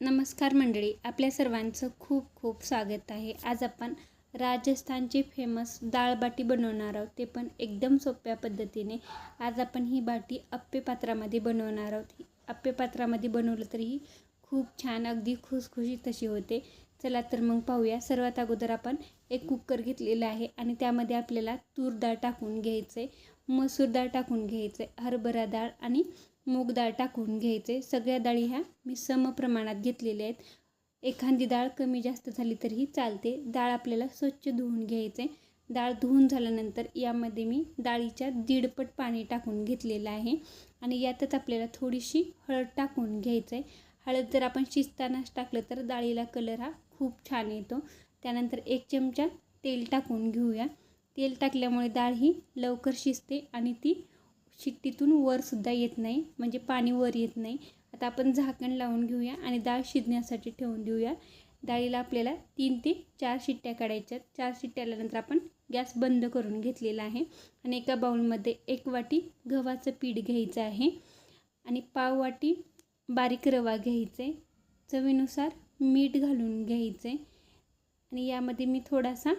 नमस्कार मंडळी आपल्या सर्वांचं खूप खूप स्वागत आहे. आज आपण राजस्थानची फेमस डाळ बाटी बनवणार आहोत. ते पण एकदम सोप्या पद्धतीने. आज आपण ही बाटी अप्पे पात्रामध्ये बनवणार आहोत. अप्पे पात्रामध्ये बनवलं तरीही खूप छान अगदी खुसखुशीत तशी होते. चला तर मग पाहूया. सर्वात अगोदर आपण एक कुकर घेतलेला आहे आणि त्यामध्ये आपल्याला तूर डाळ टाकून घ्यायचं आहे मसूर डाळ टाकून घ्यायचं आहे हरभरा डाळ आणि मूग डाळ टाकून घ्यायचे. सगळ्या डाळी ह्या मी सम प्रमाणात घेतलेल्या आहेत. एखादी डाळ कमी जास्त झाली तरीही चालते. डाळ आपल्याला स्वच्छ धुवून घ्यायचे. डाळ धुवून झाल्यानंतर यामध्ये मी डाळीच्या दीडपट पाणी टाकून घेतलेलं आहे. आणि यातच आपल्याला थोडीशी हळद टाकून घ्यायचं आहे हळद जर आपण शिजतानाच टाकलं तर डाळीला कलर हा खूप छान येतो. त्यानंतर एक चमचा तेल टाकून घेऊया. तेल टाकल्यामुळे डाळ ही लवकर शिजते आणि ती शिट्टीतून वरसुद्धा येत नाही. म्हणजे पाणी वर येत नाही. आता आपण झाकण लावून घेऊया आणि डाळ शिजण्यासाठी ठेवून देऊया. डाळीला आपल्याला तीन ते चार शिट्ट्या काढायच्यात. चार शिट्ट्या आल्यानंतर आपण गॅस बंद करून घेतलेला आहे. आणि एका बाउलमध्ये एक वाटी गव्हाचं पीठ घ्यायचं आहे. आणि पाव वाटी बारीक रवा घ्यायचं. आहे चवीनुसार मीठ घालून घ्यायचं. आहे आणि यामध्ये मी थोडासा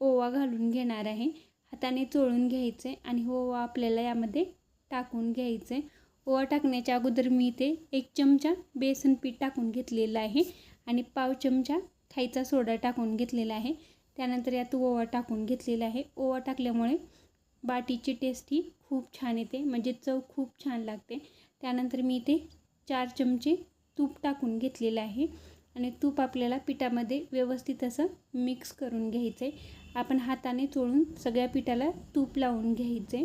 ओवा घालून घेणार आहे. हाताने चोळून घ्यायचे आणि ओवा आपल्याला यामध्ये टाकून घ्यायचे. ओवा टाकण्याच्या अगोदर मी ते एक चमचा बेसन पीठ टाकून घेतलेलं आहे आणि पाव चमचा खायचा सोडा टाकून घेतलेला आहे. त्यानंतर यात ओवा टाकून घेतलेला आहे. ओवा टाकल्यामुळे बाटीची टेस्ट ही खूप छान येते म्हणजे चव खूप छान लागते. त्यानंतर मी ते चार चमचे तूप टाकून घेतलेलं आहे आणि तूप आपल्याला पिठामध्ये व्यवस्थित असं मिक्स करून घ्यायचं आहे आपण हाताने चोळून सगळ्या पिठाला तूप लावून घ्यायचे.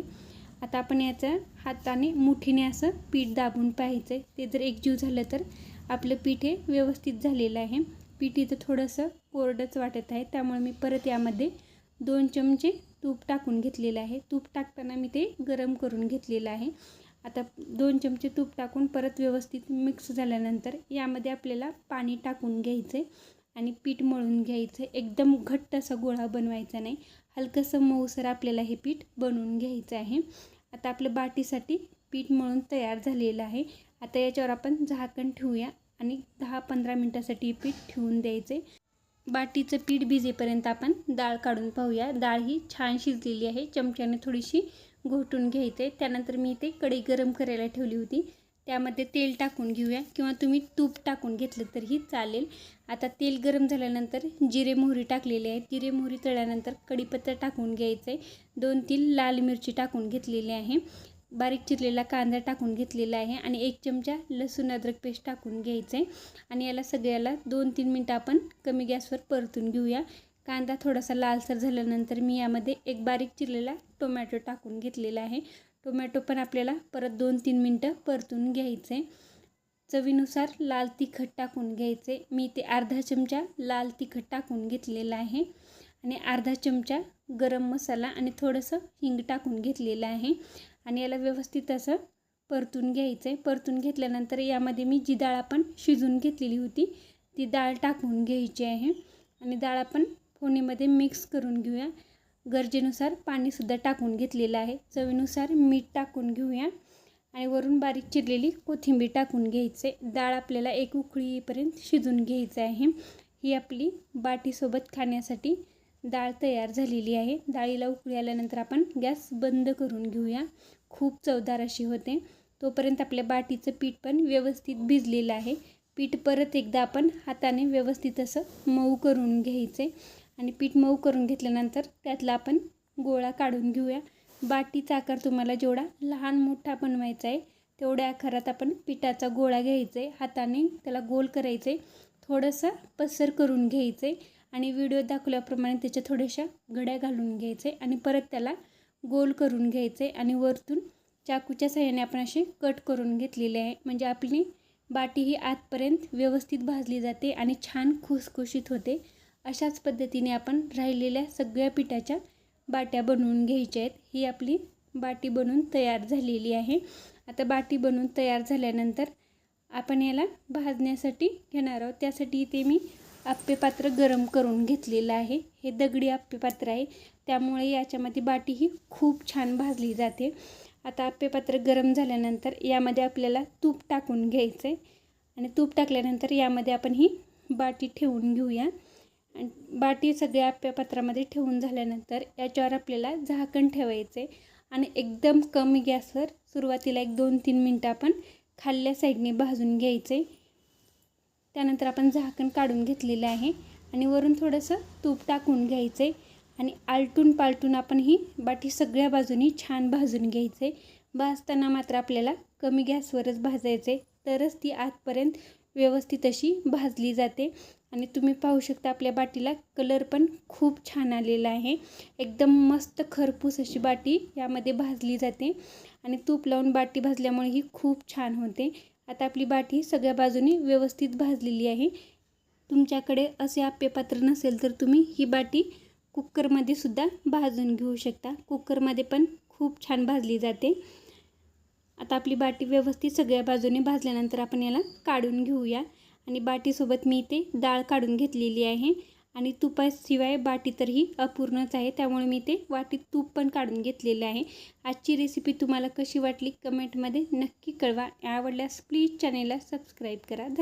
आता आपण याचं हाताने मुठीने असं पीठ दाबून पाहायचं. ते जर एकजीव झालं तर आपलं पीठ हे व्यवस्थित झालेलं आहे. पीठ इथं थोडंसं कोरडंच वाटत आहे. त्यामुळे मी परत यामध्ये दोन चमचे तूप टाकून घेतलेलं आहे. तूप टाकताना मी ते गरम करून घेतलेलं आहे. आता दोन चमचे तूप टाकून परत व्यवस्थित मिक्स झाल्यानंतर यामध्ये आपल्याला पाणी टाकून घ्यायचं. आणि पीठ मळून घ्यायचं. एकदम घट्ट असा गोळा बनवायचा नाही. हलकंसं मऊसर आपल्याला हे पीठ बनवून घ्यायचं आहे. आता आपलं बाटीसाठी पीठ मळून तयार झालेलं आहे. आता याच्यावर आपण झाकण ठेवूया आणि दहा पंधरा मिनटासाठी पीठ ठेवून द्यायचे. बाटीचं पीठ भिजेपर्यंत आपण डाळ काढून पाहूया. डाळ ही छान शिजलेली आहे. चमच्याने थोडीशी घोटून घ्यायचे त्यानंतर मी ते कढई गरम करायला ठेवली होती. त्यामध्ये तेल टाकून घेऊया. किंवा तुम्ही तूप टाकून घेतलं तरीही चालेल. आता तेल गरम झाल्यानंतर जिरे मोहरी टाकलेली आहे जिरे मोहरी तळल्यानंतर कढीपत्ता टाकून घ्यायचं आहे दोन तीन लाल मिरची टाकून घेतलेली आहे. बारीक चिरलेला कांदा टाकून घेतलेला आहे. आणि एक चमचा लसूण अद्रक पेस्ट टाकून घ्यायचं आहे आणि याला सगळ्याला दोन तीन मिनटं आपण कमी गॅसवर परतून घेऊया. कांदा थोडासा लालसर झाल्यानंतर मी यामध्ये एक बारीक चिरलेला टोमॅटो टाकून घेतलेला आहे. टोमॅटो पण आपल्याला परत दोन तीन मिनटं परतून घ्यायचे. चवीनुसार लाल तिखट टाकून घ्यायचे. मी ते अर्धा चमचा लाल तिखट टाकून घेतलेलं आहे. आणि अर्धा चमचा गरम मसाला आणि थोडंसं हिंग टाकून घेतलेलं आहे. आणि याला व्यवस्थित असं परतून घ्यायचं. आहे परतून घेतल्यानंतर यामध्ये मी जी डाळ आपण शिजून घेतलेली होती ती डाळ टाकून घ्यायची आहे. आणि डाळ आपण फोणीमध्ये मिक्स करून घेऊया. गरजेनुसार पाणीसुद्धा टाकून घेतलेलं आहे. चवीनुसार मीठ टाकून घेऊया. आणि वरून बारीक चिरलेली कोथिंबीर टाकून घ्यायचे. डाळ आपल्याला एक उकळीपर्यंत शिजून घ्यायचं आहे. ही आपली बाटीसोबत खाण्यासाठी डाळ तयार झालेली आहे. डाळीला उकळी आल्यानंतर आपण गॅस बंद करून घेऊया. खूप चवदार अशी होते. तोपर्यंत आपल्या बाटीचं पीठ पण व्यवस्थित भिजलेलं आहे. पीठ परत एकदा आपण हाताने व्यवस्थित असं मऊ करून घ्यायचे. आणि पीठ मऊ करून घेतल्यानंतर त्यातला आपण गोळा काढून घेऊया. बाटीचा आकार तुम्हाला जेवढा लहान मोठा बनवायचा आहे तेवढ्या आकारात आपण पिठाचा गोळा घ्यायचा आहे हाताने त्याला गोल करायचं आहे थोडंसं पसर करून घ्यायचे आणि व्हिडिओ दाखवल्याप्रमाणे त्याच्या थोड्याशा घड्या घालून घ्यायचे आणि परत त्याला गोल करून घ्यायचे आणि वरतून चाकूच्या सहाय्याने आपण असे कट करून घेतलेले आहे. म्हणजे आपली बाटी ही आतपर्यंत व्यवस्थित भाजली जाते आणि छान खुसखुशीत होते. अशाच पद्धतीने आपण राहिलेल्या सगळ्या पिठाच्या बाट्या बनवून घ्यायच्या आहेत. ही आपली बाटी बनवून तयार झालेली आहे. आता बाटी बनवून तयार झाल्यानंतर आपण याला भाजण्यासाठी घेणार आहोत. त्यासाठी इथे मी आप्पे पात्र गरम करून घेतलेलं आहे. हे दगडी आप्पे पात्र आहे. त्यामुळे याच्यामध्ये बाटी ही खूप छान भाजली जाते. आता आप्पे पात्र गरम झाल्यानंतर यामध्ये आपल्याला तूप टाकून घ्यायचं आहे आणि तूप टाकल्यानंतर यामध्ये आपण ही बाटी ठेवून घेऊया. आणि बाटी सगळ्या आप्यापात्रामध्ये ठेवून झाल्यानंतर याच्यावर आपल्याला झाकण ठेवायचे आणि एकदम कमी गॅसवर सुरुवातीला एक दोन तीन मिनटं आपण खाल्ल्या साईडने भाजून घ्यायचे. त्यानंतर आपण झाकण काढून घेतलेलं आहे आणि वरून थोडंसं तूप टाकून घ्यायचे आणि आलटून पालटून आपण ही बाटी सगळ्या बाजूनी छान भाजून घ्यायचे. भाजताना मात्र आपल्याला कमी गॅसवरच भाजायचे तरच ती आतपर्यंत व्यवस्थित अशी भाजली जाते. आणि तुम्ही पाहू शकता आपल्या बाटीला कलर पण खूप छान आलेला आहे. एकदम मस्त खरपूस अशी बाटी यामध्ये भाजली जाते. आणि तूप लावून बाटी भाजल्यामुळे ही खूप छान होते. आता आपली बाटी सगळ्या बाजूनी व्यवस्थित भाजलेली आहे. तुमच्याकडे असे आप्यपात्र नसेल तर तुम्ही ही बाटी कुकरमध्ये सुद्धा भाजून घेऊ शकता. कुकरमध्ये पण खूप छान भाजली जाते. आता आपली बाटी व्यवस्थित सगळ्या बाजूने भाजल्यानंतर आपण याला काढून घेऊया. आणि बाटीसोबत मी इथे डाळ काढून घेतलेली आहे. आणि तुपाशिवाय बाटी तर ही अपूर्णच आहे. त्यामुळे मी ते वाटीत तूप पण काढून घेतलेलं आहे. आजची रेसिपी तुम्हाला कशी वाटली? कमेंटमध्ये नक्की कळवा. आवडल्यास प्लीज चॅनेलला सबस्क्राईब करा.